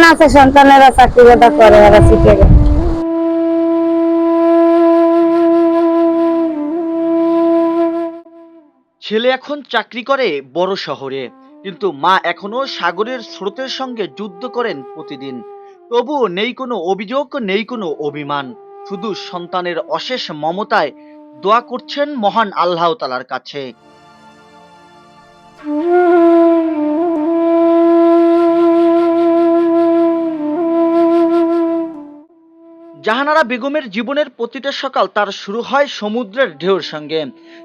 সন্তান আছে, সন্তানেরা চাকরি বাদা করে, এরা শিখে গেছে ছেলে এখন চাকরি করে বড় শহরে, কিন্তু মা এখনও সাগরের স্রোতের সঙ্গে যুদ্ধ করেন প্রতিদিন। তবুও নেই কোনো অভিযোগ, নেই কোনো অভিমান। শুধু সন্তানের অশেষ মমতায় দোয়া করছেন মহান আল্লাহ তালার কাছে। জাহানারা বেগমের জীবনের প্রতিটা সকাল তার শুরু হয় সমুদ্রের ঢেউর সঙ্গে।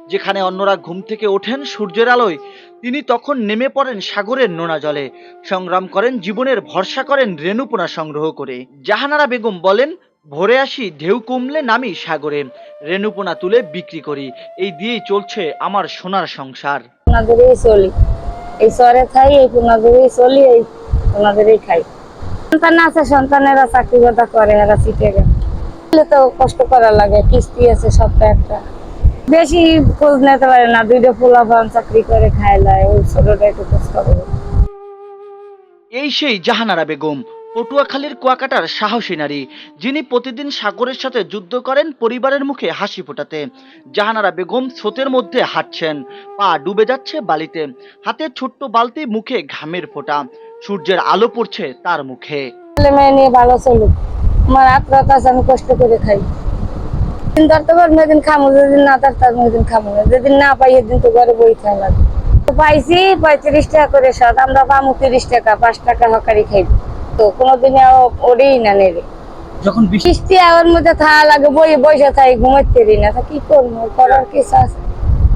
যেখানে অন্যরা ঘুম থেকে ওঠেন সূর্যের আলোয়, তিনি তখন নেমে পড়েন সাগরের নোনা জলে। সংগ্রাম করেন, জীবনের ভরসা করেন রেণুপোনা সংগ্রহ করে। জাহানারা বেগম বলেন, ভোরে আসি, ঢেউ কমলে নামি সাগরে। রেণুপোনা তুলে বিক্রি করি। এই দিয়েই চলছে আমার সোনার সংসার। চলি। এই শহরে খাই, এই ওনাদেরই চলি, এই ওনাদেরই খাই। সন্তান আছে, সন্তানেরা চাকরি বাদা করে, এরা গেছে। তাহলে তো কষ্ট করা লাগে, কিস্তি আছে সপ্তাহে একটা। বেশি খোঁজ নিতে পারে না, দুইটা ফুলা পান চাকরি করে খাই লাই ওই ছোটটা একটু খোঁজ করে। এই সেই জাহানারা বেগম, পটুয়াখালীর কুয়াকাটার সাহসী নারী, যিনি প্রতিদিন সাগরের সাথে যুদ্ধ করেন, পরিবারের মুখে হাসি ফোটাতে। জাহানারা বেগম স্রোতের মধ্যে হাঁটছেন, পা ডুবে যাচ্ছে বালিতে। হাতে ছোট্ট বালতি, মুখে ঘামের ফোঁটা। সূর্যের আলো পড়ছে তার মুখে। ছেলে মেয়ে নিয়ে ভালো চলুক। আমার আত্মরাত আছে আমি কষ্ট করে খাই। দিন ধরতে পারব এদিন খামো যেদিন না ধরতে পারব ওইদিন খামো যেদিন না পাই এদিন তো ঘরে বই খাওয়া লাগে। পাইছি পঁয়ত্রিশ টাকা করে সদ আমরা পামু তিরিশ টাকা পাঁচ টাকা হকারি খাই। তো কোনোদিনে ওরেই না নেবে যখন কিস্তি আমার মধ্যে থাকা লাগে বই বসে থাকি ঘুমাইতে পারি না। কি করব? করার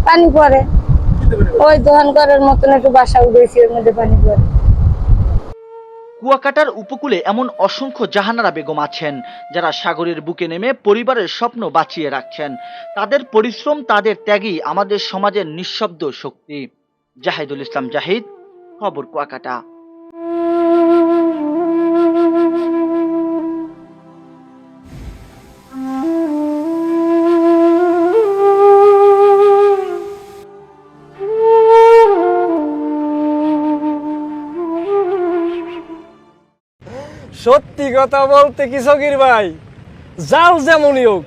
পানি পরে ওই দোকান করার মতন একটু বাসা উঠেছি ওর মধ্যে পানি পড়ে। কুয়াকাটার উপকূলে এমন অসংখ্য জাহানারা বেগম আছেন, যারা সাগরের বুকে নেমে পরিবারের স্বপ্ন বাঁচিয়ে রাখছেন। তাদের পরিশ্রম, তাদের ত্যাগই আমাদের সমাজের নিঃশব্দ শক্তি। জাহিদুল ইসলাম জাহিদ, খবর কুয়াকাটা। সত্যি কথা বলতে কি সকির ভাই? জাল যেমনই হোক,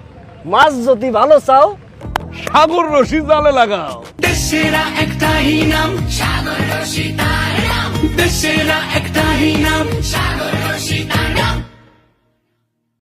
মাছ যদি ভালো চাও, সাগর রশি জালে লাগাও। দেশেরা একটাই নাম, সাগর রশি তার নাম। একটাই নাম, সাগর